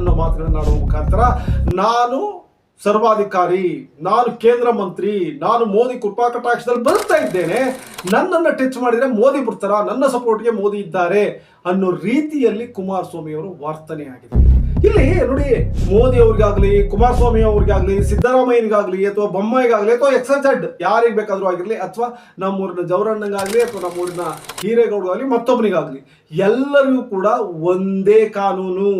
ಅನ್ನೋ ಮಾತುಗಳನ್ನ ಆಡುವ ಮುಖಾಂತರ ನಾನು ಸರ್ವಾಧಿಕಾರಿ, ನಾನು ಕೇಂದ್ರ ಮಂತ್ರಿ, ನಾನು ಮೋದಿ ಕೃಪಾ ಕಟಾಕ್ಷದಲ್ಲಿ ಬರ್ತಾ ಇದ್ದೇನೆ. ನನ್ನನ್ನು ಟಚ್ ಮಾಡಿದ್ರೆ ಮೋದಿ ಬಿಡ್ತಾರ ನನ್ನ ಸಪೋರ್ಟ್ಗೆ ಮೋದಿ ಇದ್ದಾರೆ ಅನ್ನೋ ರೀತಿಯಲ್ಲಿ ಕುಮಾರಸ್ವಾಮಿ ಅವರು ವರ್ತನೆ ಆಗಿದೆ. ಇಲ್ಲಿ ನೋಡಿ, ಮೋದಿ ಅವ್ರಿಗಾಗ್ಲಿ, ಕುಮಾರಸ್ವಾಮಿ ಅವ್ರಿಗಾಗ್ಲಿ, ಸಿದ್ದರಾಮಯ್ಯನಿಗಾಗ್ಲಿ, ಅಥವಾ ಬೊಮ್ಮಾಯಿಗಾಗ್ಲಿ, ಅಥವಾ ಎಕ್ಸ್ ಜಡ್ ಯಾರಿಗೆ ಬೇಕಾದರೂ ಆಗಿರಲಿ, ಅಥವಾ ನಮ್ಮೂರಿನ ಜವರಣ್ಣಗಾಗ್ಲಿ, ಅಥವಾ ನಮ್ಮೂರಿನ ಹಿರೇಗೌಡಗಾಗ್ಲಿ, ಮತ್ತೊಬ್ಬನಿಗಾಗ್ಲಿ, ಎಲ್ಲರಿಗೂ ಕೂಡ ಒಂದೇ ಕಾನೂನು.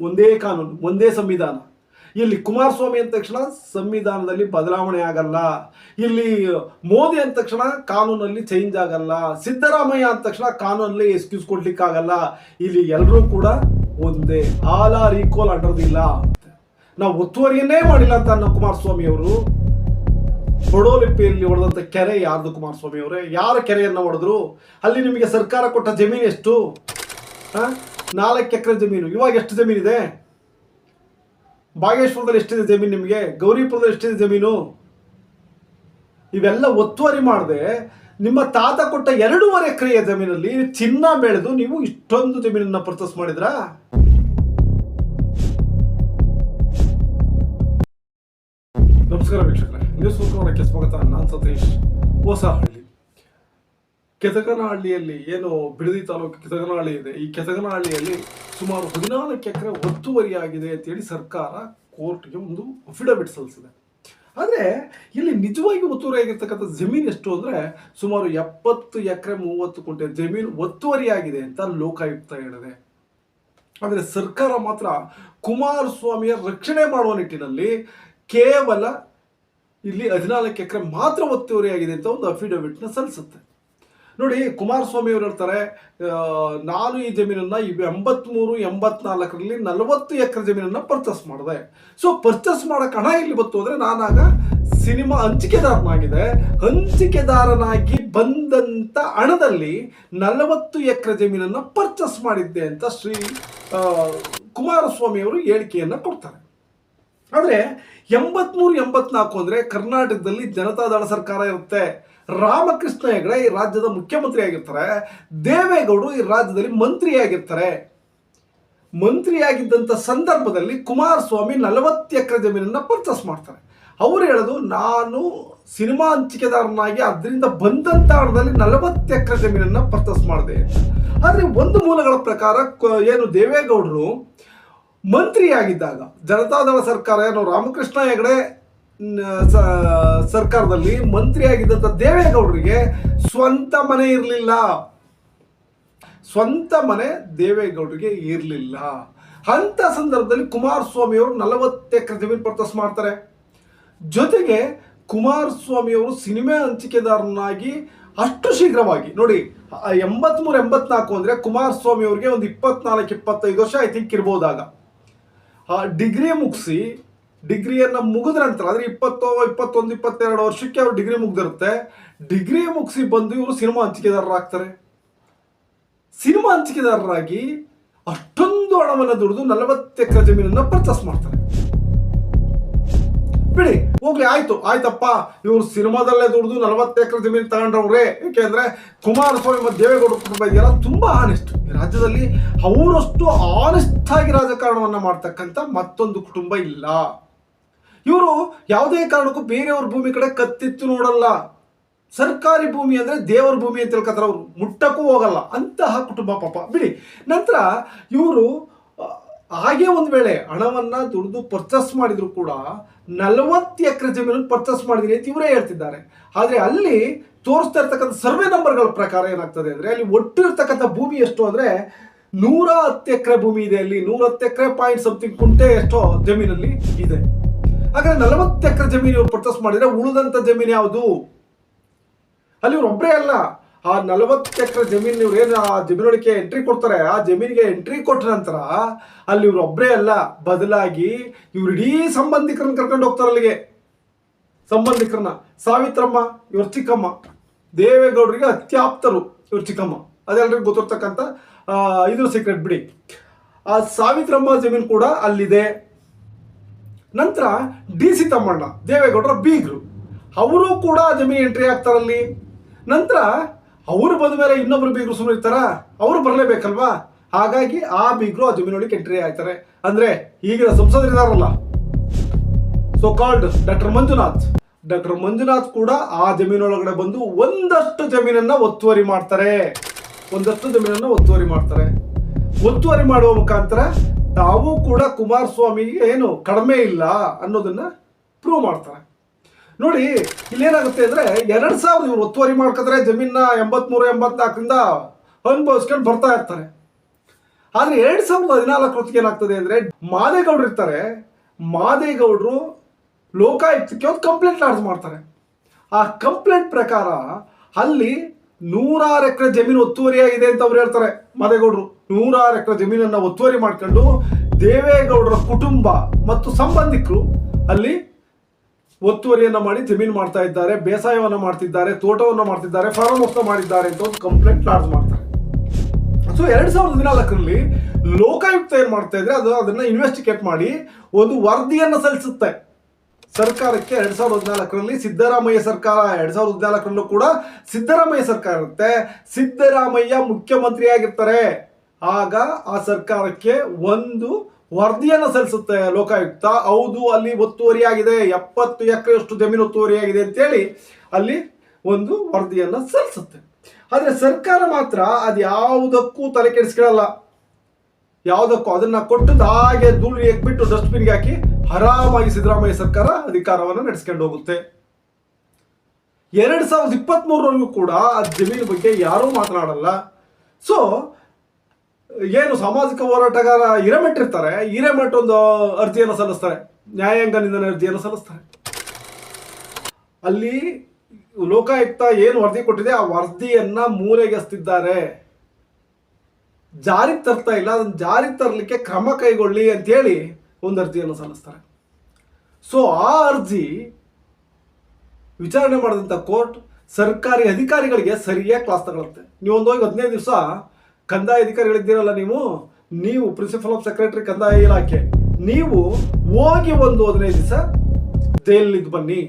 ಒಂದೇ ಕಾನೂನು, ಒಂದೇ ಸಂವಿಧಾನ. ಇಲ್ಲಿ ಕುಮಾರಸ್ವಾಮಿ ಅಂದ ತಕ್ಷಣ ಸಂವಿಧಾನದಲ್ಲಿ ಬದಲಾವಣೆ ಆಗಲ್ಲ. ಇಲ್ಲಿ ಮೋದಿ ಅಂದ ತಕ್ಷಣ ಕಾನೂನಲ್ಲಿ ಚೇಂಜ್ ಆಗಲ್ಲ. ಸಿದ್ದರಾಮಯ್ಯ ಅಂದ ತಕ್ಷಣ ಕಾನೂನಲ್ಲಿ ಎಕ್ಸ್ಕ್ಯೂಸ್ ಕೊಡ್ಲಿಕ್ಕಾಗಲ್ಲ. ಇಲ್ಲಿ ಎಲ್ಲರೂ ಕೂಡ ಒಂದೇ ಆಲ್ ಆರ್ ಈಕ್ವಲ್ ಅಂಡರ್ದಿಲ್ಲ ನಾವು ಒತ್ತುವರಿಯನ್ನೇ ಮಾಡಿಲ್ಲ ಅಂತ ಅನ್ನೋ ಕುಮಾರಸ್ವಾಮಿ ಅವರು. ಬಡೋಲಿಪಿಯಲ್ಲಿ ಹೊಡೆದಂಥ ಕೆರೆ ಯಾರ್ದು ಕುಮಾರಸ್ವಾಮಿ ಅವರೇ? ಯಾರ ಕೆರೆಯನ್ನು ಹೊಡೆದ್ರು? ಅಲ್ಲಿ ನಿಮಗೆ ಸರ್ಕಾರ ಕೊಟ್ಟ ಜಮೀನು ಎಷ್ಟು? ಆ? ನಾಲ್ಕು ಎಕರೆ ಜಮೀನು. ಇವಾಗ ಎಷ್ಟು ಜಮೀನಿದೆ ಬಾಗೇಶ್ವರದಲ್ಲಿ ಎಷ್ಟಿದೆ ಜಮೀನು ನಿಮಗೆ? ಗೌರಿಪುರದಲ್ಲಿ ಎಷ್ಟಿದೆ ಜಮೀನು? ಇವೆಲ್ಲ ಒತ್ತುವರಿ ಮಾಡದೆ, ನಿಮ್ಮ ತಾತ ಕೊಟ್ಟ ಎರಡೂವರೆ ಎಕರೆಯ ಜಮೀನಲ್ಲಿ ಚಿನ್ನ ಬೆಳೆದು ನೀವು ಇಷ್ಟೊಂದು ಜಮೀನನ್ನ ಪರ್ಚೇಸ್ ಮಾಡಿದ್ರಾ? ನಮಸ್ಕಾರ ವೀಕ್ಷಕರೇ, ನ್ಯೂಸ್ ಮುಖವರಕ್ಕೆ ಸ್ವಾಗತ. ನಾನು ಸತೀಶ್ ಹೊಸಹಳ್ಳಿ. ಕೆತಗನಹಳ್ಳಿಯಲ್ಲಿ ಏನು ಬಿಡದಿ ತಾಲೂಕು ಕೆಸಗನಹಳ್ಳಿ ಇದೆ. ಈ ಕೆಸಗನಹಳ್ಳಿಯಲ್ಲಿ ಸುಮಾರು ಹದಿನಾಲ್ಕು ಎಕರೆ ಒತ್ತುವರಿಯಾಗಿದೆ ಅಂತೇಳಿ ಸರ್ಕಾರ ಕೋರ್ಟ್ಗೆ ಒಂದು ಅಫಿಡವಿಟ್ ಸಲ್ಲಿಸಿದೆ. ಆದರೆ ಇಲ್ಲಿ ನಿಜವಾಗಿ ಒತ್ತುವರಿಯಾಗಿರ್ತಕ್ಕಂಥ ಜಮೀನು ಎಷ್ಟು ಅಂದರೆ ಸುಮಾರು ಎಪ್ಪತ್ತು ಎಕರೆ ಮೂವತ್ತು ಕುಂಟೆ ಜಮೀನು ಒತ್ತುವರಿಯಾಗಿದೆ ಅಂತ ಲೋಕಾಯುಕ್ತ ಹೇಳಿದೆ. ಆದರೆ ಸರ್ಕಾರ ಮಾತ್ರ ಕುಮಾರಸ್ವಾಮಿಯ ರಕ್ಷಣೆ ಮಾಡುವ ನಿಟ್ಟಿನಲ್ಲಿ ಕೇವಲ ಇಲ್ಲಿ ಹದಿನಾಲ್ಕು ಎಕರೆ ಮಾತ್ರ ಒತ್ತುವರಿಯಾಗಿದೆ ಅಂತ ಒಂದು ಅಫಿಡವಿಟ್ನ ಸಲ್ಲಿಸುತ್ತೆ. ನೋಡಿ, ಕುಮಾರಸ್ವಾಮಿ ಅವರು ಹೇಳ್ತಾರೆ ನಾನು ಈ ಜಮೀನನ್ನ ಎಂಬತ್ಮೂರು, ಎಂಬತ್ನಾಲ್ಕರಲ್ಲಿ ನಲವತ್ತು ಎಕರೆ ಜಮೀನನ್ನ ಪರ್ಚೇಸ್ ಮಾಡಿದೆ. ಸೊ ಪರ್ಚೇಸ್ ಮಾಡೋಕೆ ಹಣ ಇಲ್ಲಿ ಬಂತು ಅಂದ್ರೆ ನಾನಾಗ ಸಿನಿಮಾ ಹಂಚಿಕೆದಾರನಾಗಿದೆ. ಹಂಚಿಕೆದಾರನಾಗಿ ಬಂದಂತ ಹಣದಲ್ಲಿ ನಲವತ್ತು ಎಕರೆ ಜಮೀನನ್ನ ಪರ್ಚೇಸ್ ಮಾಡಿದ್ದೆ ಅಂತ ಶ್ರೀ ಕುಮಾರಸ್ವಾಮಿ ಅವರು ಹೇಳಿಕೆಯನ್ನ ಕೊಡ್ತಾರೆ. ಆದರೆ, ಎಂಬತ್ಮೂರು, ಎಂಬತ್ನಾಲ್ಕು ಅಂದರೆ ಕರ್ನಾಟಕದಲ್ಲಿ ಜನತಾದಳ ಸರ್ಕಾರ ಇರುತ್ತೆ. ರಾಮಕೃಷ್ಣ ಹೆಗಡೆ ಈ ರಾಜ್ಯದ ಮುಖ್ಯಮಂತ್ರಿ ಆಗಿರ್ತಾರೆ. ದೇವೇಗೌಡರು ಈ ರಾಜ್ಯದಲ್ಲಿ ಮಂತ್ರಿಯಾಗಿರ್ತಾರೆ ಮಂತ್ರಿಯಾಗಿದ್ದಂಥ ಸಂದರ್ಭದಲ್ಲಿ ಕುಮಾರಸ್ವಾಮಿ ನಲವತ್ತು ಎಕರೆ ಜಮೀನನ್ನು ಪರ್ಚೇಸ್ ಮಾಡ್ತಾರೆ. ಅವರು ಹೇಳೋದು, ನಾನು ಸಿನಿಮಾ ಹಂಚಿಕೆದಾರನಾಗಿ ಅದರಿಂದ ಬಂದಂಥ ಹಣದಲ್ಲಿ ನಲವತ್ತು ಎಕರೆ ಜಮೀನನ್ನು ಪರ್ಚೇಸ್ ಮಾಡಿದೆ ಆದರೆ ಒಂದು ಮೂಲಗಳ ಪ್ರಕಾರ ಏನು ದೇವೇಗೌಡರು ಮಂತ್ರಿಯಾಗಿದ್ದಾಗ, ಜನತಾದಳ ಸರ್ಕಾರ ಏನು ರಾಮಕೃಷ್ಣ ಹೆಗಡೆ ಸರ್ಕಾರದಲ್ಲಿ ಮಂತ್ರಿಯಾಗಿದ್ದಂಥ ದೇವೇಗೌಡರಿಗೆ ಸ್ವಂತ ಮನೆ ಇರಲಿಲ್ಲ. ಸ್ವಂತ ಮನೆ ದೇವೇಗೌಡರಿಗೆ ಇರಲಿಲ್ಲ. ಅಂತ ಸಂದರ್ಭದಲ್ಲಿ ಕುಮಾರಸ್ವಾಮಿಯವರು ನಲವತ್ತು ಎಕರೆ ಜಮೀನು ಪರ್ಚೇಸ್ ಮಾಡ್ತಾರೆ. ಜೊತೆಗೆ ಕುಮಾರಸ್ವಾಮಿಯವರು ಸಿನಿಮೆ ಹಂಚಿಕೆದಾರನಾಗಿ ಅಷ್ಟು ಶೀಘ್ರವಾಗಿ, ನೋಡಿ, ಎಂಬತ್ಮೂರು, ಎಂಬತ್ನಾಲ್ಕು ಅಂದರೆ ಕುಮಾರಸ್ವಾಮಿ ಅವರಿಗೆ ಒಂದು ಇಪ್ಪತ್ನಾಲ್ಕು, ಇಪ್ಪತ್ತೈದು ವರ್ಷ ಐ ಥಿಂಕ್ ಇರ್ಬೋದಾಗ. ಡಿಗ್ರಿ ಮುಗಿಸಿ ಡಿಗ್ರಿಯನ್ನು ಮುಗಿದ ನಂತರ, ಅಂದರೆ ಇಪ್ಪತ್ತೋ, ಇಪ್ಪತ್ತೊಂದು, ಇಪ್ಪತ್ತೆರಡು ವರ್ಷಕ್ಕೆ ಅವ್ರು ಡಿಗ್ರಿ ಮುಗ್ದಿರುತ್ತೆ, ಡಿಗ್ರಿ ಮುಗಿಸಿ ಬಂದು ಇವರು ಸಿನಿಮಾ ಹಂಚಿಕೆದಾರರಾಗ್ತಾರೆ. ಸಿನಿಮಾ ಹಂಚಿಕೆದಾರರಾಗಿ ಅಷ್ಟೊಂದು ಹಣವನ್ನು ದುಡಿದು ನಲವತ್ತು ಎಕರೆ ಜಮೀನನ್ನು ಪರ್ಚೇಸ್ ಮಾಡ್ತಾರೆ. ಬಿಡಿ, ಹೋಗ್ಲಿ, ಆಯ್ತು, ಆಯ್ತಪ್ಪ, ಇವರು ಸಿನಿಮಾದಲ್ಲೇ ದುಡಿದು ನಲವತ್ತು ಎಕರೆ ಜಮೀನು ತಗೊಂಡ್ರವ್ರೆ ಯಾಕೆಂದ್ರೆ ಕುಮಾರಸ್ವಾಮಿ ಮತ್ತು ದೇವೇಗೌಡ ಕುಟುಂಬ ಇದೆಯಲ್ಲ, ತುಂಬಾ ಆನೆಸ್ಟ್ ರಾಜ್ಯದಲ್ಲಿ ಅವರಷ್ಟು ಆನೆಸ್ಟ್ ಆಗಿ ರಾಜಕಾರಣವನ್ನ ಮಾಡ್ತಕ್ಕಂಥ ಮತ್ತೊಂದು ಕುಟುಂಬ ಇಲ್ಲ. ಇವರು ಯಾವುದೇ ಕಾರಣಕ್ಕೂ ಬೇರೆಯವ್ರ ಭೂಮಿ ಕಡೆ ಕತ್ತಿತ್ತು ನೋಡಲ್ಲ. ಸರ್ಕಾರಿ ಭೂಮಿ ಅಂದ್ರೆ ದೇವರ ಭೂಮಿ ಅಂತ ತಿಳ್ಕೊತಾರೆ ಅವರು. ಮುಟ್ಟಕ್ಕೂ ಹೋಗಲ್ಲ. ಅಂತಹ ಕುಟುಂಬ ಪಾಪ. ಬಿಡಿ. ನಂತರ ಇವರು ಹಾಗೆ ಒಂದು ವೇಳೆ ಹಣವನ್ನ ದುಡಿದು ಪರ್ಚೇಸ್ ಮಾಡಿದ್ರು ಕೂಡ ನಲವತ್ತು ಎಕರೆ ಜಮೀನನ್ನು ಪರ್ಚೇಸ್ ಮಾಡಿದೀನಿ ಅಂತ ಇವರೇ ಹೇಳ್ತಿದ್ದಾರೆ. ಆದರೆ ಅಲ್ಲಿ ತೋರಿಸ್ತಾ ಇರ್ತಕ್ಕಂಥ ಸರ್ವೆ ನಂಬರ್ಗಳ ಪ್ರಕಾರ ಏನಾಗ್ತದೆ ಅಂದ್ರೆ ಅಲ್ಲಿ ಒಟ್ಟು ಇರ್ತಕ್ಕಂಥ ಭೂಮಿ ಎಷ್ಟು ಅಂದ್ರೆ ನೂರ ಹತ್ತು ಎಕರೆ ಭೂಮಿ ಇದೆ ಅಲ್ಲಿ. ನೂರ ಹತ್ತು ಎಕರೆ ಪಾಯಿಂಟ್ ಸಮಥಿಂಗ್ ಕುಂಟೆ ಎಷ್ಟೋ ಜಮೀನಲ್ಲಿ ಇದೆ. ಹಾಗಾದ್ರೆ ನಲವತ್ತು ಎಕರೆ ಜಮೀನು ಇವ್ರು ಪರ್ಚೇಸ್ ಮಾಡಿದ್ರೆ ಉಳಿದಂತ ಜಮೀನು ಯಾವುದು? ಅಲ್ಲಿ ಇವ್ರು ಒಬ್ಬರೇ ಅಲ್ಲ. ಆ ನಲವತ್ತು ಎಕರೆ ಜಮೀನು ಇವ್ರು ಏನು ಆ ಜಮೀನೊಳಗೆ ಎಂಟ್ರಿ ಕೊಡ್ತಾರೆ? ಆ ಜಮೀನಿಗೆ ಎಂಟ್ರಿ ಕೊಟ್ಟ ನಂತರ ಅಲ್ಲಿ ಇವ್ರು ಒಬ್ಬರೇ ಅಲ್ಲ. ಬದಲಾಗಿ ಇವ್ರು ಇಡೀ ಸಂಬಂಧಿಕರನ್ನ ಕರ್ಕೊಂಡು ಹೋಗ್ತಾರೆ ಅಲ್ಲಿಗೆ. ಸಂಬಂಧಿಕರನ್ನ. ಸಾವಿತ್ರಮ್ಮ, ಇವ್ರ ಚಿಕ್ಕಮ್ಮ. ದೇವೇಗೌಡರಿಗೆ ಅತ್ಯಾಪ್ತರು ಇವ್ರ ಚಿಕ್ಕಮ್ಮ. ಅದೆಲ್ಲರಿಗೂ ಗೊತ್ತಿರ್ತಕ್ಕಂಥ ಇದು ಸೀಕ್ರೆಟ್ ಬಿಡಿ. ಆ ಸಾವಿತ್ರಮ್ಮ ಜಮೀನು ಕೂಡ ಅಲ್ಲಿದೆ. ನಂತರ ಡಿ ಸಿ ತಮ್ಮಣ್ಣ ದೇವೇಗೌಡರ ಬೀಗರು. ಅವರು ಕೂಡ ಜಮೀನು ಎಂಟ್ರಿ ಆಗ್ತಾರಲ್ಲಿ. ನಂತರ ಅವರು ಬಂದ ಮೇಲೆ ಇನ್ನೊಬ್ರು ಬೀಗರು ಸುಮ್ಮನೆ ಇರ್ತಾರ? ಅವರು ಬರಲೇಬೇಕಲ್ವಾ? ಹಾಗಾಗಿ ಆ ಬೀಗರು ಆ ಜಮೀನೊಳಗೆ ಎಂಟ್ರಿ ಆಗ್ತಾರೆ. ಅಂದ್ರೆ ಈಗಿನ ಸಂಸದರಿದಾರಲ್ಲ so called doctor Manjunath. Doctor Manjunath ಕೂಡ ಆ ಜಮೀನೊಳಗಡೆ ಬಂದು ಒಂದಷ್ಟು ಜಮೀನನ್ನ ಒತ್ತುವರಿ ಮಾಡ್ತಾರೆ. ಒಂದಷ್ಟು ಜಮೀನನ್ನ ಒತ್ತುವರಿ ಮಾಡ್ತಾರೆ. ಒತ್ತುವರಿ ಮಾಡುವ ಮುಖಾಂತರ ತಾವು ಕೂಡ ಕುಮಾರಸ್ವಾಮಿಗೆ ಏನು ಕಡಿಮೆ ಇಲ್ಲ ಅನ್ನೋದನ್ನ ಪ್ರೂವ್ ಮಾಡ್ತಾರೆ. ನೋಡಿ, ಇಲ್ಲೇನಾಗುತ್ತೆ ಅಂದ್ರೆ ಎರಡ್ ಸಾವಿರದ ಇವ್ರು ಒತ್ತುವರಿ ಮಾಡ್ಕೊಂಡ್ರೆ ಜಮೀನ ಎಂಬತ್ಮೂರು, ಎಂಬತ್ನಾಲ್ಕರಿಂದ ಅನುಭವಿಸ್ಕೊಂಡು ಬರ್ತಾ ಇರ್ತಾರೆ. ಆದ್ರೆ ಎರಡ್ ಸಾವಿರದ ಹದಿನಾಲ್ಕು ಹೊತ್ತಿಗೆ ಏನಾಗ್ತದೆ ಅಂದ್ರೆ ಮಾದೇಗೌಡರು ಇರ್ತಾರೆ. ಮಾದೇಗೌಡರು ಲೋಕಾಯುಕ್ತಕ್ಕೆ ಒಂದು ಕಂಪ್ಲೇಂಟ್ ಲಾಡ್ಜ್ ಮಾಡ್ತಾರೆ. ಆ ಕಂಪ್ಲೇಂಟ್ ಪ್ರಕಾರ ಅಲ್ಲಿ ನೂರಾರು ಎಕರೆ ಜಮೀನು ಒತ್ತುವರಿಯಾಗಿದೆ ಅಂತ ಅವ್ರು ಹೇಳ್ತಾರೆ, ಮದೇಗೌಡರು. ನೂರಾರು ಎಕರೆ ಜಮೀನನ್ನ ಒತ್ತುವರಿ ಮಾಡ್ಕೊಂಡು ದೇವೇಗೌಡರ ಕುಟುಂಬ ಮತ್ತು ಸಂಬಂಧಿಕರು ಅಲ್ಲಿ ಒತ್ತುವರಿಯನ್ನು ಮಾಡಿ ಜಮೀನು ಮಾಡ್ತಾ ಇದ್ದಾರೆ, ಬೇಸಾಯವನ್ನ ಮಾಡ್ತಿದ್ದಾರೆ, ತೋಟವನ್ನ ಮಾಡ್ತಿದ್ದಾರೆ ಹೌಸ್ನ ಮಾಡಿದ್ದಾರೆ ಅಂತ ಒಂದು ಕಂಪ್ಲೇಂಟ್ ಲಾಡ್ಜ್ ಮಾಡ್ತಾರೆ. ಸೊ ಎರಡು ಸಾವಿರದ ಹದಿನಾಲ್ಕರಲ್ಲಿ ಲೋಕಾಯುಕ್ತ ಏನು ಮಾಡ್ತಾ ಇದ್ರೆ ಅದು ಅದನ್ನ ಇನ್ವೆಸ್ಟಿಗೇಟ್ ಮಾಡಿ ಒಂದು ವರದಿಯನ್ನು ಸಲ್ಲಿಸುತ್ತೆ. ಸರ್ಕಾರಕ್ಕೆ ಎರಡ್ ಸಾವಿರದ ಹದಿನಾಲ್ಕರಲ್ಲಿ ಸಿದ್ದರಾಮಯ್ಯ ಸರ್ಕಾರ, ಎರಡ್ ಸಾವಿರದ ಹದಿನಾಲ್ಕರಲ್ಲೂ ಕೂಡ ಸಿದ್ದರಾಮಯ್ಯ ಸರ್ಕಾರ ಇರುತ್ತೆ. ಸಿದ್ದರಾಮಯ್ಯ ಮುಖ್ಯಮಂತ್ರಿಯಾಗಿರ್ತಾರೆ. ಆಗ ಆ ಸರ್ಕಾರಕ್ಕೆ ಒಂದು ವರದಿಯನ್ನು ಸಲ್ಲಿಸುತ್ತೆ ಲೋಕಾಯುಕ್ತ. ಹೌದು, ಅಲ್ಲಿ ಒತ್ತುವರಿಯಾಗಿದೆ ಎಪ್ಪತ್ತು ಎಕರೆಯಷ್ಟು ಜಮೀನು ಒತ್ತುವರಿಯಾಗಿದೆ ಅಂತೇಳಿ ಅಲ್ಲಿ ಒಂದು ವರದಿಯನ್ನು ಸಲ್ಲಿಸುತ್ತೆ. ಆದರೆ ಸರ್ಕಾರ ಮಾತ್ರ ಅದು ಯಾವುದಕ್ಕೂ ತಲೆ ಕೆಡಿಸ್ಕೊಳ್ಳಲ್ಲ. ಯಾವುದಕ್ಕೂ ಅದನ್ನ ಕೊಟ್ಟು ಹಾಗೆ ಧೂಳು ಎಗ್ಬಿಟ್ಟು ಡಸ್ಟ್ಬಿನ್ಗೆ ಹಾಕಿ ಆರಾಮಾಗಿ ಸಿದ್ದರಾಮಯ್ಯ ಸರ್ಕಾರ ಅಧಿಕಾರವನ್ನು ನಡೆಸ್ಕೊಂಡು ಹೋಗುತ್ತೆ. ಎರಡ್ ಸಾವಿರದ ಇಪ್ಪತ್ತ್ ಕೂಡ ಆ ಜಮೀನು ಬಗ್ಗೆ ಯಾರೂ ಮಾತನಾಡಲ್ಲ. ಸೊ ಏನು ಸಾಮಾಜಿಕ ಹೋರಾಟಗಾರ ಹಿರೇಮಠ್ ಇರ್ತಾರೆ, ಹಿರೇಮಠ್ ಒಂದು ಅರ್ಜಿಯನ್ನು ಸಲ್ಲಿಸ್ತಾರೆ. ನ್ಯಾಯಾಂಗ ನಿಂದನೆ ಅರ್ಜಿಯನ್ನು ಸಲ್ಲಿಸ್ತಾರೆ. ಅಲ್ಲಿ ಲೋಕಾಯುಕ್ತ ಏನು ವರದಿ ಕೊಟ್ಟಿದೆ, ಆ ವರದಿಯನ್ನ ಮೂಲೆಗೆಸ್ತಿದ್ದಾರೆ. ಜಾರಿಗೆ ತರ್ತಾ ಇಲ್ಲ, ಅದನ್ನ ಜಾರಿಗೆ ತರಲಿಕ್ಕೆ ಕ್ರಮ ಕೈಗೊಳ್ಳಿ ಅಂತೇಳಿ ಒಂದು ಅರ್ಜಿಯನ್ನು ಸಲ್ಲಿಸ್ತಾರೆ. ಸೊ ಆ ಅರ್ಜಿ ವಿಚಾರಣೆ ಮಾಡಿದಂಥ ಕೋರ್ಟ್ ಸರ್ಕಾರಿ ಅಧಿಕಾರಿಗಳಿಗೆ ಸರಿಯಾಗಿ ಕ್ಲಾಸ್ ತಗೊಳುತ್ತೆ. ನೀವು ಒಂದು ಹೋಗಿ ಹದಿನೈದು ದಿವಸ ಕಂದಾಯ ಅಧಿಕಾರಿಗಳಿದ್ದೀರಲ್ಲ ನೀವು ನೀವು ಪ್ರಿನ್ಸಿಪಲ್ ಆಫ್ ಸೆಕ್ರೆಟರಿ ಕಂದಾಯ ಇಲಾಖೆ, ನೀವು ಹೋಗಿ ಒಂದು ಹದಿನೈದು ದಿವಸ ಜೈಲಿದ್ದು ಬನ್ನಿ.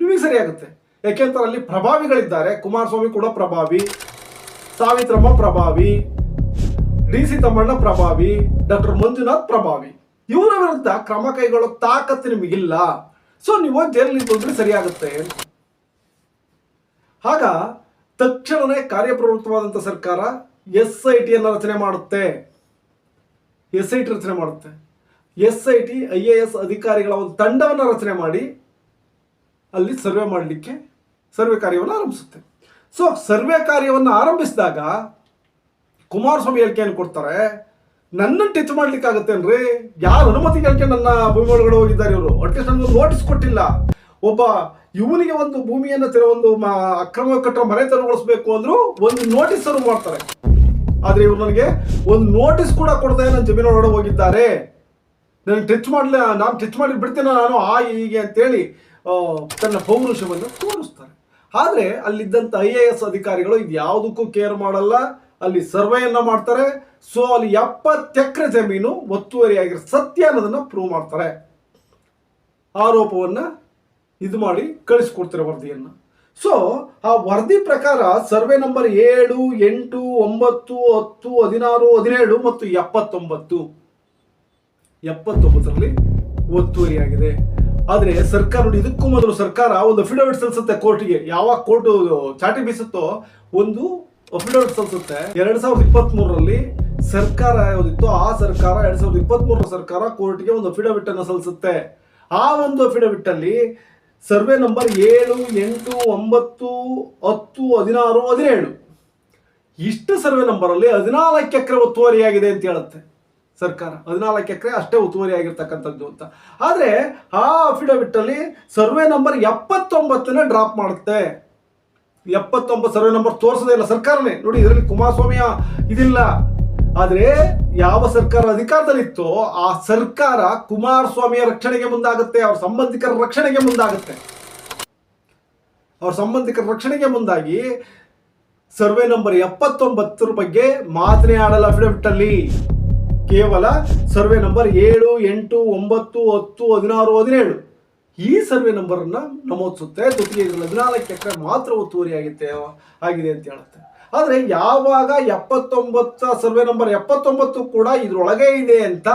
ನಿಮಗೆ ಸರಿಯಾಗುತ್ತೆ. ಯಾಕೆಂದ್ರೆ ಅಲ್ಲಿ ಪ್ರಭಾವಿಗಳಿದ್ದಾರೆ. ಕುಮಾರಸ್ವಾಮಿ ಕೂಡ ಪ್ರಭಾವಿ, ಸಾವಿತ್ರಮ್ಮ ಪ್ರಭಾವಿ, ಡಿ ಸಿ ತಮ್ಮಣ್ಣ ಪ್ರಭಾವಿ, ಡಾಕ್ಟರ್ ಮಂಜುನಾಥ್ ಪ್ರಭಾವಿ. ಇವರ ವಿರುದ್ಧ ಕ್ರಮ ಕೈಗೊಳ್ಳೋ ತಾಕತ್ತು ನಿಮಗಿಲ್ಲ. ಸೊ ನೀವು ಜೈಲಿಗೆ ಬಂದ್ರೆ ಸರಿಯಾಗುತ್ತೆ. ಆಗ ತಕ್ಷಣವೇ ಕಾರ್ಯಪ್ರವೃತ್ತವಾದಂಥ ಸರ್ಕಾರ ಎಸ್ ಐ ಟಿಯನ್ನು ರಚನೆ ಮಾಡುತ್ತೆ. ಎಸ್ ಐ ಟಿ ರಚನೆ ಮಾಡುತ್ತೆ. S I T, I A S ಅಧಿಕಾರಿಗಳ ಒಂದು ತಂಡವನ್ನು ರಚನೆ ಮಾಡಿ ಅಲ್ಲಿ ಸರ್ವೆ ಮಾಡಲಿಕ್ಕೆ ಸರ್ವೆ ಕಾರ್ಯವನ್ನು ಆರಂಭಿಸುತ್ತೆ. ಸೊ ಸರ್ವೆ ಕಾರ್ಯವನ್ನು ಆರಂಭಿಸಿದಾಗ ಕುಮಾರಸ್ವಾಮಿ ಹೇಳಿಕೆಯನ್ನು ಕೊಡ್ತಾರೆ. ನನ್ನ ಟಚ್ ಮಾಡ್ಲಿಕ್ಕಾಗತ್ತೇನ್ರಿ ಯಾರು ಅನುಮತಿ ಕೇಳ್ಕೊಂಡು ನನ್ನ ಭೂಮಿ ಒಳಗಡೆ ಹೋಗಿದ್ದಾರೆ ಇವರು. ಅಟ್ಲೀಸ್ಟ್ ನನಗೆ ನೋಟಿಸ್ ಕೊಟ್ಟಿಲ್ಲ. ಒಬ್ಬ ಇವನಿಗೆ ಒಂದು ಭೂಮಿಯನ್ನು ತೆರ ಒಂದು ಅಕ್ರಮ ಕಟ್ಟ ಮನೆ ತೆರವುಗೊಳಿಸ್ಬೇಕು ಅಂದ್ರು ಒಂದು ನೋಟಿಸ್ ಅನ್ನು ಮಾಡ್ತಾರೆ. ಆದ್ರೆ ಇವ್ರು ನನಗೆ ಒಂದು ನೋಟಿಸ್ ಕೂಡ ಕೊಡದೆ ನನ್ನ ಜಮೀನು ಒಳಗಡೆ ಹೋಗಿದ್ದಾರೆ. ನನಗೆ ಟಚ್ ಮಾಡಲಿ, ನಾನು ಟಚ್ ಮಾಡಿ ಬಿಡ್ತೇನೆ ನಾನು, ಆ ಹೀಗೆ ಅಂತೇಳಿ ತನ್ನ ಪೌರುಷವನ್ನು ತೋರಿಸ್ತಾರೆ. ಆದರೆ ಅಲ್ಲಿದ್ದಂಥ ಐ ಎ ಎಸ್ ಅಧಿಕಾರಿಗಳು ಇದು ಯಾವುದಕ್ಕೂ ಕೇರ್ ಮಾಡಲ್ಲ. ಅಲ್ಲಿ ಸರ್ವೆಯನ್ನ ಮಾಡ್ತಾರೆ. ಸೊ ಅಲ್ಲಿ ಎಪ್ಪತ್ತು ಎಕರೆ ಜಮೀನು ಒತ್ತುವರಿಯಾಗಿರೋ ಸತ್ಯ ಅನ್ನೋದನ್ನ ಪ್ರೂವ್ ಮಾಡ್ತಾರೆ. ಆರೋಪವನ್ನ ಇದು ಮಾಡಿ ಕಳಿಸ್ಕೊಡ್ತಾರೆ ವರದಿಯನ್ನ. ಸೊ ಆ ವರದಿ ಪ್ರಕಾರ ಸರ್ವೆ ನಂಬರ್ ಏಳು, ಎಂಟು, ಒಂಬತ್ತು, ಹತ್ತು, ಹದಿನಾರು, ಹದಿನೇಳು ಮತ್ತು ಎಪ್ಪತ್ತೊಂಬತ್ತು. ಎಪ್ಪತ್ತೊಂಬತ್ತರಲ್ಲಿ ಒತ್ತುವರಿಯಾಗಿದೆ ಆದರೆ ಸರ್ಕಾರ ಇದಕ್ಕೂ ಮೊದಲು ಸರ್ಕಾರ ಒಂದು ಅಫಿಡವಿಟ್ ಸಲ್ಲಿಸುತ್ತೆ ಕೋರ್ಟಿಗೆ ಯಾವಾಗ ಕೋರ್ಟ್ ಚಾಟಿ ಬೀಸುತ್ತೋ ಒಂದು ಅಫಿಡವಿಟ್ ಅನ್ಸುತ್ತೆ. ಎರಡ್ ಸಾವಿರದ ಇಪ್ಪತ್ತ್ ಮೂರರಲ್ಲಿ ಸರ್ಕಾರ ಯಾವುದಿತ್ತು? ಆ ಸರ್ಕಾರ ಎರಡ್ ಸಾವಿರದ ಇಪ್ಪತ್ತ್ ಮೂರರ ಸರ್ಕಾರ ಕೋರ್ಟ್ಗೆ ಒಂದು ಅಫಿಡವಿಟ್ ಅನ್ನು ಸಲ್ಲಿಸುತ್ತೆ. ಆ ಒಂದು ಅಫಿಡವಿಟ್ ಅಲ್ಲಿ ಸರ್ವೆ ನಂಬರ್ ಏಳು, ಎಂಟು, ಒಂಬತ್ತು, ಹತ್ತು, ಹದಿನಾರು, ಹದಿನೇಳು. ಇಷ್ಟು ಸರ್ವೆ ನಂಬರ್ ಅಲ್ಲಿ ಹದಿನಾಲ್ಕು ಎಕರೆ ಒತ್ತುವರಿಯಾಗಿದೆ ಅಂತ ಹೇಳುತ್ತೆ ಸರ್ಕಾರ. ಹದಿನಾಲ್ಕು ಎಕರೆ ಅಷ್ಟೇ ಒತ್ತುವರಿ ಆಗಿರ್ತಕ್ಕಂಥದ್ದು ಅಂತ. ಆದರೆ ಆ ಅಫಿಡವಿಟ್ ಅಲ್ಲಿ ಸರ್ವೆ ನಂಬರ್ ಎಪ್ಪತ್ತೊಂಬತ್ತನ್ನ ಡ್ರಾಪ್ ಮಾಡುತ್ತೆ. ಎಪ್ಪತ್ತೊಂಬತ್ತು ಸರ್ವೆ ನಂಬರ್ ತೋರಿಸೋದೇ ಇಲ್ಲ ಸರ್ಕಾರನೇ. ನೋಡಿ, ಇದರಲ್ಲಿ ಕುಮಾರಸ್ವಾಮಿಯ ಇದಿಲ್ಲ. ಆದರೆ ಯಾವ ಸರ್ಕಾರ ಅಧಿಕಾರದಲ್ಲಿತ್ತೋ ಆ ಸರ್ಕಾರ ಕುಮಾರಸ್ವಾಮಿಯ ರಕ್ಷಣೆಗೆ ಮುಂದಾಗುತ್ತೆ, ಅವ್ರ ಸಂಬಂಧಿಕರ ರಕ್ಷಣೆಗೆ ಮುಂದಾಗುತ್ತೆ. ಅವ್ರ ಸಂಬಂಧಿಕರ ರಕ್ಷಣೆಗೆ ಮುಂದಾಗಿ ಸರ್ವೆ ನಂಬರ್ ಎಪ್ಪತ್ತೊಂಬತ್ತರ ಬಗ್ಗೆ ಮಾತನೇ ಆಡಲ್ಲ ಅಫಿಡವಿಟ್ ಅಲ್ಲಿ. ಕೇವಲ ಸರ್ವೆ ನಂಬರ್ ಏಳು, ಎಂಟು, ಒಂಬತ್ತು, ಹತ್ತು, ಹದಿನಾರು, ಹದಿನೇಳು. ಈ ಸರ್ವೆ ನಂಬರ್ ಅನ್ನ ನಮೂದಿಸುತ್ತೆ. ಜೊತೆಗೆ ಇದರಲ್ಲಿ ಹದಿನಾಲ್ಕು ಎಕರೆ ಮಾತ್ರ ಒತ್ತುವರಿ ಆಗುತ್ತೆ, ಆಗಿದೆ ಅಂತ ಹೇಳುತ್ತೆ. ಆದರೆ ಯಾವಾಗ ಎಪ್ಪತ್ತೊಂಬತ್ತ ಸರ್ವೆ ನಂಬರ್ ಎಪ್ಪತ್ತೊಂಬತ್ತು ಕೂಡ ಇದರೊಳಗೆ ಇದೆ ಅಂತ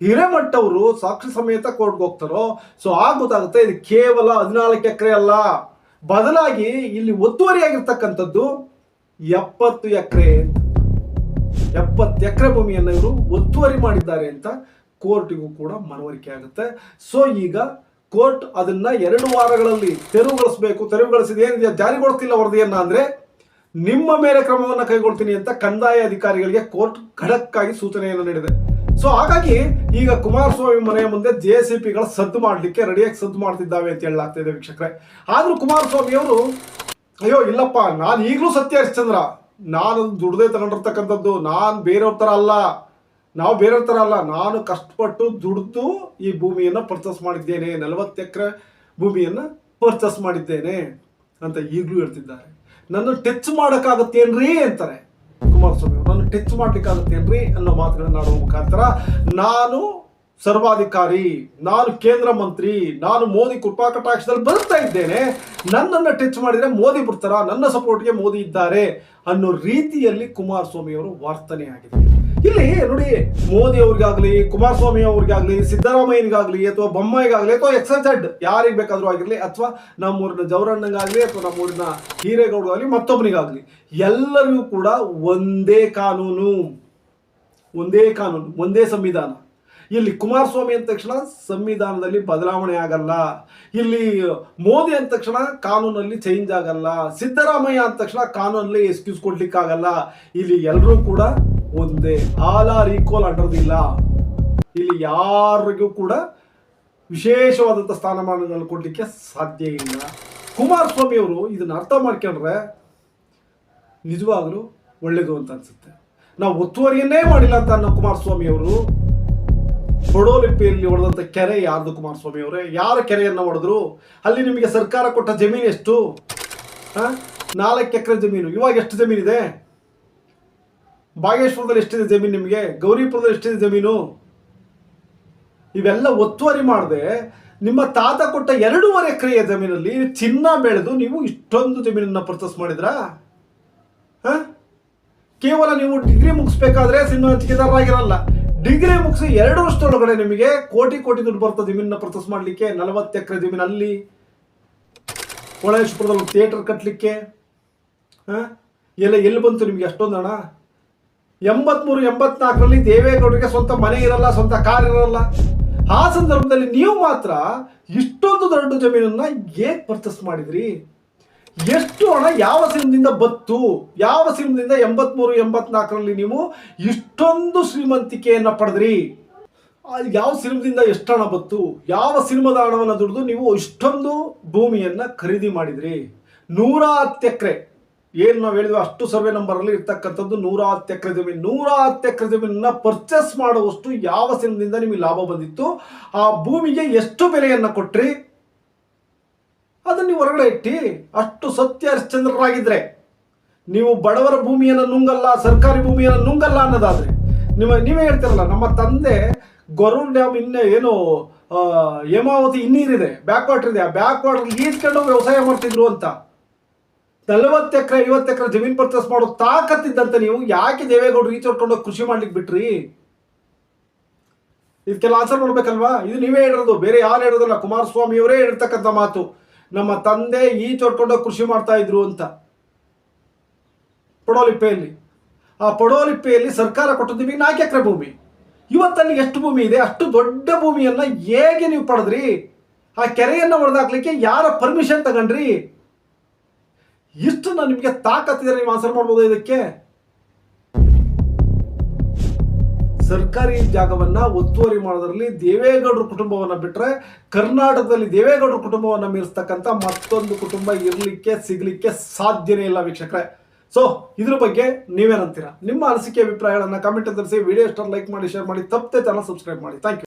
ಹಿರೇಮಠ ಅವರು ಸಾಕ್ಷಿ ಸಮೇತ ಕೋರ್ಟ್ಗೆ ಹೋಗ್ತಾರೋ, ಸೊ ಆಗ ಗೊತ್ತಾಗುತ್ತೆ ಇದು ಕೇವಲ ಹದಿನಾಲ್ಕು ಎಕರೆ ಅಲ್ಲ. ಬದಲಾಗಿ ಇಲ್ಲಿ ಒತ್ತುವರಿಯಾಗಿರ್ತಕ್ಕಂಥದ್ದು ಎಪ್ಪತ್ತು ಎಕರೆ ಎಪ್ಪತ್ತು ಎಕರೆ ಭೂಮಿಯನ್ನು ಇವರು ಒತ್ತುವರಿ ಮಾಡಿದ್ದಾರೆ ಅಂತ ಕೋರ್ಟಿಗೂ ಕೂಡ ಮನವರಿಕೆ ಆಗುತ್ತೆ. ಸೊ ಈಗ ಕೋರ್ಟ್ ಅದನ್ನ ಎರಡು ವಾರಗಳಲ್ಲಿ ತೆರವುಗೊಳಿಸಬೇಕು ತೆರವುಗೊಳಿಸಿದ ಏನಿದೆಯಾ ಜಾರಿಗೊಳಿಸ್ತಿಲ್ಲ ವರದಿಯನ್ನ ಅಂದ್ರೆ ನಿಮ್ಮ ಮೇಲೆ ಕ್ರಮವನ್ನು ಕೈಗೊಳ್ತೀನಿ ಅಂತ ಕಂದಾಯ ಅಧಿಕಾರಿಗಳಿಗೆ ಕೋರ್ಟ್ ಖಡಕ್ ಆಗಿ ಸೂಚನೆಯನ್ನು ನೀಡಿದೆ. ಸೊ ಹಾಗಾಗಿ ಈಗ ಕುಮಾರಸ್ವಾಮಿ ಮನೆಯ ಮುಂದೆ ಜೆ ಸಿ ಪಿಗಳ ಸದ್ದು ಮಾಡಲಿಕ್ಕೆ ರೆಡಿಯಾಗಿ ಸದ್ದು ಮಾಡ್ತಿದ್ದಾವೆ ಅಂತ ಹೇಳಲಾಗ್ತಾ ಇದೆ ವೀಕ್ಷಕರೇ. ಆದರೂ ಕುಮಾರಸ್ವಾಮಿ ಅವರು, ಅಯ್ಯೋ, ಇಲ್ಲಪ್ಪ, ನಾನು ಈಗಲೂ ಸತ್ಯ ಹರಿಶ್ಚಂದ್ರ ನಾನು ದುಡ್ದೇ ತಗೊಂಡಿರ್ತಕ್ಕಂಥದ್ದು, ನಾನು ಬೇರೆಯವ್ರ ಥರ ಅಲ್ಲ. ನಾವು ಬೇರೆ ಥರ ಅಲ್ಲ, ನಾನು ಕಷ್ಟಪಟ್ಟು ದುಡಿದು ಈ ಭೂಮಿಯನ್ನು ಪರ್ಚೇಸ್ ಮಾಡಿದ್ದೇನೆ, ನಲವತ್ತು ಎಕರೆ ಭೂಮಿಯನ್ನು ಪರ್ಚೇಸ್ ಮಾಡಿದ್ದೇನೆ ಅಂತ ಈಗಲೂ ಹೇಳ್ತಿದ್ದಾರೆ. ನನ್ನ ಟಚ್ ಮಾಡೋಕ್ಕಾಗತ್ತೇನ್ರಿ ಅಂತಾರೆ. ಕುಮಾರಸ್ವಾಮಿ ಅವರು, ನನ್ನ ಟಚ್ ಮಾಡಲಿಕ್ಕಾಗತ್ತೇನ್ರಿ ಅನ್ನೋ ಮಾತುಗಳನ್ನು ಆಡುವ ಮುಖಾಂತರ ನಾನು ಸರ್ವಾಧಿಕಾರಿ, ನಾನು ಕೇಂದ್ರ ಮಂತ್ರಿ, ನಾನು ಮೋದಿ ಕೃಪಾ ಕಟಾಕ್ಷದಲ್ಲಿ ಬರ್ತಾ ಇದ್ದೇನೆ. ನನ್ನನ್ನು ಟಚ್ ಮಾಡಿದರೆ ಮೋದಿ ಬರ್ತಾರ? ನನ್ನ ಸಪೋರ್ಟ್ಗೆ ಮೋದಿ ಇದ್ದಾರೆ ಅನ್ನೋ ರೀತಿಯಲ್ಲಿ ಕುಮಾರಸ್ವಾಮಿ ಅವರು ವರ್ತನೆ ಆಗಿದೆ. ಇಲ್ಲಿ ನೋಡಿ, ಮೋದಿ ಅವ್ರಿಗಾಗ್ಲಿ, ಕುಮಾರಸ್ವಾಮಿ ಅವ್ರಿಗಾಗ್ಲಿ, ಸಿದ್ದರಾಮಯ್ಯನಿಗಾಗ್ಲಿ, ಅಥವಾ ಬೊಮ್ಮಾಯಿಗಾಗ್ಲಿ, ಅಥವಾ ಎಕ್ಸ್ ಎಲ್ ಝಡ್ ಯಾರಿಗೆ ಬೇಕಾದ್ರೂ ಆಗಿರ್ಲಿ, ಅಥವಾ ನಮ್ಮೂರಿನ ಜವರಣ್ಣಗಾಗ್ಲಿ, ಅಥವಾ ನಮ್ಮೂರಿನ ಹಿರೇಗೌಡಗಾಗ್ಲಿ, ಮತ್ತೊಬ್ಬನಿಗಾಗ್ಲಿ, ಎಲ್ಲರಿಗೂ ಕೂಡ ಒಂದೇ ಕಾನೂನು. ಒಂದೇ ಕಾನೂನು, ಒಂದೇ ಸಂವಿಧಾನ. ಇಲ್ಲಿ ಕುಮಾರಸ್ವಾಮಿ ಅಂದ ತಕ್ಷಣ ಸಂವಿಧಾನದಲ್ಲಿ ಬದಲಾವಣೆ ಆಗಲ್ಲ. ಇಲ್ಲಿ ಮೋದಿ ಅಂದ ತಕ್ಷಣ ಕಾನೂನಲ್ಲಿ ಚೇಂಜ್ ಆಗಲ್ಲ. ಸಿದ್ದರಾಮಯ್ಯ ಅಂದ ತಕ್ಷಣ ಕಾನೂನಲ್ಲಿ ಎಕ್ಸ್ಕ್ಯೂಸ್ ಕೊಡ್ಲಿಕ್ಕಾಗಲ್ಲ. ಇಲ್ಲಿ ಎಲ್ಲರೂ ಕೂಡ ಒಂದೇ ಆಲ್ ಆರ್ ಈಕ್ವಲ್ ಅಂಡರ್ದಿಲ್ಲ ಇಲ್ಲಿ ಯಾರಿಗೂ ಕೂಡ ವಿಶೇಷವಾದಂಥ ಸ್ಥಾನಮಾನಗಳನ್ನು ಕೊಡಲಿಕ್ಕೆ ಸಾಧ್ಯ ಇಲ್ಲ. ಕುಮಾರಸ್ವಾಮಿ ಅವರು ಇದನ್ನು ಅರ್ಥ ಮಾಡ್ಕೊಂಡ್ರೆ ನಿಜವಾಗಲೂ ಒಳ್ಳೇದು ಅಂತ ಅನ್ಸುತ್ತೆ. ನಾವು ಒತ್ತುವರಿಯನ್ನೇ ಮಾಡಿಲ್ಲ ಅಂತ ಅನ್ನೋ ಕುಮಾರಸ್ವಾಮಿ ಅವರು ಬಡೋಲಿಪಿಯಲ್ಲಿ ಹೊಡೆದಂಥ ಕೆರೆ ಯಾರ್ದು ಕುಮಾರಸ್ವಾಮಿ ಅವರೇ ಯಾರ ಕೆರೆಯನ್ನು ಹೊಡೆದ್ರು ಅಲ್ಲಿ ನಿಮಗೆ ಸರ್ಕಾರ ಕೊಟ್ಟ ಜಮೀನು ಎಷ್ಟು? ನಾಲ್ಕು ಎಕರೆ ಜಮೀನು. ಇವಾಗ ಎಷ್ಟು ಜಮೀನಿದೆ? ಬಾಗೇಶ್ವರದಲ್ಲಿ ಎಷ್ಟಿದೆ ಜಮೀನು ನಿಮಗೆ? ಗೌರಿಪುರದಲ್ಲಿ ಎಷ್ಟಿದೆ ಜಮೀನು? ಇವೆಲ್ಲ ಒತ್ತುವರಿ ಮಾಡದೆ, ನಿಮ್ಮ ತಾತ ಕೊಟ್ಟ ಎರಡೂವರೆ ಎಕರೆಯ ಜಮೀನಲ್ಲಿ ಚಿನ್ನ ಬೆಳೆದು ನೀವು ಇಷ್ಟೊಂದು ಜಮೀನನ್ನು ಪರ್ಚೇಸ್ ಮಾಡಿದ್ರಾ? ಹ? ಕೇವಲ ನೀವು ಡಿಗ್ರಿ ಮುಗಿಸ್ಬೇಕಾದ್ರೆ ಸಿನಿಮಾ ಹಂಚಿಕೆದಾರರಾಗಿರಲ್ಲ. ಡಿಗ್ರಿ ಮುಗಿಸಿ ಎರಡು ವರ್ಷದೊಳಗಡೆ ನಿಮಗೆ ಕೋಟಿ ಕೋಟಿ ದುಡ್ಡು ಬರ್ತದೆ ಜಮೀನನ್ನ ಪರ್ಚೇಸ್ ಮಾಡಲಿಕ್ಕೆ, ನಲವತ್ತು ಎಕರೆ ಜಮೀನಲ್ಲಿ. ಅಲ್ಲಿ ಹೊಳೇಶ್ವರದಲ್ಲಿ ಥಿಯೇಟರ್ ಕಟ್ಟಲಿಕ್ಕೆ ಹಾಂ? ಎಲ್ಲ ಎಲ್ಲಿ ಬಂತು ನಿಮಗೆ ಅಷ್ಟೊಂದು ಹಣ? ಎಂಬತ್ಮೂರು, ಎಂಬತ್ನಾಲ್ಕರಲ್ಲಿ ದೇವೇಗೌಡರಿಗೆ ಸ್ವಂತ ಮನೆ ಇರಲ್ಲ, ಸ್ವಂತ ಕಾರ್ ಇರಲ್ಲ. ಆ ಸಂದರ್ಭದಲ್ಲಿ ನೀವು ಮಾತ್ರ ಇಷ್ಟೊಂದು ದೊಡ್ಡ ಜಮೀನನ್ನ ಏಕ್ ಪರ್ಚೇಸ್ ಮಾಡಿದ್ರಿ? ಎಷ್ಟು ಹಣ ಯಾವ ಸಿಂಹದಿಂದ ಬತ್ತು ಯಾವ ಸಿಂಹದಿಂದ ಎಂಬತ್ಮೂರು, ಎಂಬತ್ನಾಲ್ಕರಲ್ಲಿ ನೀವು ಇಷ್ಟೊಂದು ಶ್ರೀಮಂತಿಕೆಯನ್ನ ಪಡೆದ್ರಿ? ಯಾವ ಸಿನಿಮಾದಿಂದ ಎಷ್ಟು ಹಣ ಬತ್ತು ಯಾವ ಸಿನಿಮಾದ ಹಣವನ್ನು ದುಡಿದು ನೀವು ಇಷ್ಟೊಂದು ಭೂಮಿಯನ್ನ ಖರೀದಿ ಮಾಡಿದ್ರಿ? ನೂರ ಹತ್ತು ಎಕರೆ ಏನು ನಾವು ಹೇಳಿದ್ವಿ ಅಷ್ಟು ಸರ್ವೆ ನಂಬರಲ್ಲಿ ಇರ್ತಕ್ಕಂಥದ್ದು ನೂರ ಹತ್ತು ಎಕರೆ ಜಮೀನು. ನೂರ ಹತ್ತು ಎಕರೆ ಜಮೀನನ್ನ ಪರ್ಚೇಸ್ ಮಾಡುವಷ್ಟು ಯಾವ ಸಿನಿಮದಿಂದ ನಿಮಗೆ ಲಾಭ ಬಂದಿತ್ತು? ಆ ಭೂಮಿಗೆ ಎಷ್ಟು ಬೆಲೆಯನ್ನ ಕೊಟ್ರಿ? ಅದನ್ನ ನೀವು ಹೊರಗಡೆ ಇಟ್ಟಿ. ಅಷ್ಟು ಸತ್ಯ ಹರಿಶ್ಚಂದ್ರರಾಗಿದ್ರೆ, ನೀವು ಬಡವರ ಭೂಮಿಯನ್ನು ನುಂಗಲ್ಲ, ಸರ್ಕಾರಿ ಭೂಮಿಯನ್ನು ನುಂಗಲ್ಲ ಅನ್ನೋದಾದರೆ, ನಿಮ್ಮ, ನೀವೇ ಹೇಳ್ತಿರಲ್ಲ, ನಮ್ಮ ತಂದೆ ಗೊರೂರ್ ಡ್ಯಾಮ್ ಇನ್ನೇ ಏನು ಹೇಮಾವತಿ ಇನ್ನೀರಿದೆ ಬ್ಯಾಕ್ ವಾಟರ್ ಇದೆ. ಆ ಬ್ಯಾಕ್ ವಾಟರ್ ಈಸ್ಕೊಂಡು ವ್ಯವಸಾಯ ಮಾಡ್ತಿದ್ರು ಅಂತ. ನಲವತ್ತು ಎಕರೆ, ಐವತ್ತು ಎಕರೆ ಜಮೀನು ಪರ್ಚೇಸ್ ಮಾಡೋ ತಾಕತ್ತಿದ್ದಂತ ನೀವು ಯಾಕೆ ದೇವೇಗೌಡರು ಈಚೆ ಹೊಡ್ಕೊಂಡು ಕೃಷಿ ಮಾಡ್ಲಿಕ್ಕೆ ಬಿಟ್ರಿ? ಇದಕ್ಕೆಲ್ಲ ಆನ್ಸರ್ ಮಾಡ್ಬೇಕಲ್ವಾ? ಇದು ನೀವೇ ಹೇಳಿರೋದು, ಬೇರೆ ಯಾರು ಹೇಳೋದಲ್ಲ ಕುಮಾರಸ್ವಾಮಿ ಅವರೇ ಹೇಳ್ತಕ್ಕಂಥ ಮಾತು. ನಮ್ಮ ತಂದೆ ಈಚೆ ಹೊಡ್ಕೊಂಡೋಗಿ ಕೃಷಿ ಮಾಡ್ತಾ ಇದ್ರು ಅಂತ. ಪಡೋಲಿಪ್ಪೆಯಲ್ಲಿ ಆ ಪಡೋಲಿಪ್ಪೆಯಲ್ಲಿ ಸರ್ಕಾರ ಕೊಟ್ಟದ್ದು ನಿಮಗೆ ನಾಲ್ಕು ಎಕರೆ ಭೂಮಿ. ಇವತ್ತಲ್ಲಿ ಎಷ್ಟು ಭೂಮಿ ಇದೆ? ಅಷ್ಟು ದೊಡ್ಡ ಭೂಮಿಯನ್ನು ಹೇಗೆ ನೀವು ಪಡೆದ್ರಿ? ಆ ಕೆರೆಯನ್ನು ಹೊಡೆದಾಕ್ಲಿಕ್ಕೆ ಯಾರ ಪರ್ಮಿಷನ್ ತಗೊಂಡ್ರಿ? ಇಷ್ಟು ನಾನು ನಿಮಗೆ ತಾಕತ್ತಿದ್ರೆ ನೀವು ಆನ್ಸರ್ ಮಾಡ್ಬೋದು ಇದಕ್ಕೆ? ಸರ್ಕಾರಿ ಜಾಗವನ್ನ ಒತ್ತುವರಿ ಮಾಡೋದ್ರಲ್ಲಿ ದೇವೇಗೌಡರ ಕುಟುಂಬವನ್ನ ಬಿಟ್ರೆ ಕರ್ನಾಟಕದಲ್ಲಿ ದೇವೇಗೌಡರ ಕುಟುಂಬವನ್ನ ಮೀರಿಸ್ತಕ್ಕಂಥ ಮತ್ತೊಂದು ಕುಟುಂಬ ಇರಲಿಕ್ಕೆ, ಸಿಗ್ಲಿಕ್ಕೆ ಸಾಧ್ಯನೇ ಇಲ್ಲ ವೀಕ್ಷಕರೇ. ಸೊ ಇದ್ರ ಬಗ್ಗೆ ನೀವೇನಂತೀರಾ? ನಿಮ್ಮ ಅನಿಸಿಕೆ, ಅಭಿಪ್ರಾಯಗಳನ್ನು ಕಮೆಂಟ್ ತಿಳಿಸಿ ವಿಡಿಯೋ ಇಷ್ಟ ಲೈಕ್ ಮಾಡಿ ಶೇರ್ ಮಾಡಿ, ತಪ್ಪದೆ ಚಾನಲ್ ಸಬ್ಸ್ಕ್ರೈಬ್ ಮಾಡಿ. Thank you